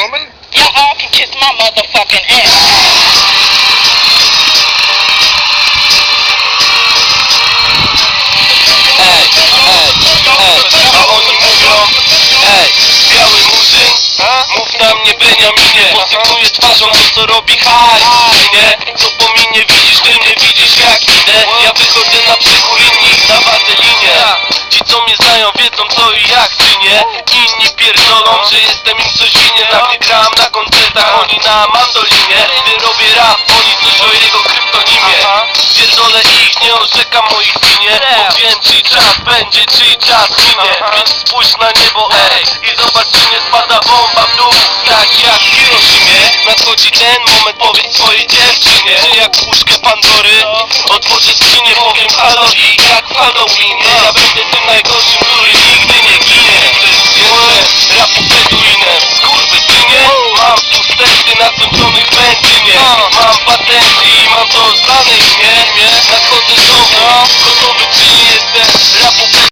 gentlemen. Y'all all can kiss my motherfucking ass. Ej, ej, ej, a oni mówią Ej, biały murzyn, mów na mnie Beniaminie Posypuję twarzą to co robi haj Nie, co po mi nie widzisz, ty mnie widzisz jak idę. Ja wychodzę na brzegu linii, na wazelinię Ci co mnie znają wiedzą co i jak czy nie? Inni pierdolą, że jestem im coś winien na mandolinie Gdy robię rap, oni coś o jego kryptonimie. Pierdolę ich, nie orzekam moich winie Bo wiem czy czas będzie, czy czas minie Więc spójrz na niebo, ej I zobacz czy nie spada bomba w dół. Tak jak w Hiroshimie Nadchodzi ten moment, powiedz swojej dziewczynie Czy jak puszkę Pandory Otworzę skrzynię, powiem halo i jak w Halloweenie Ja będę tym najgorszym, up and coming.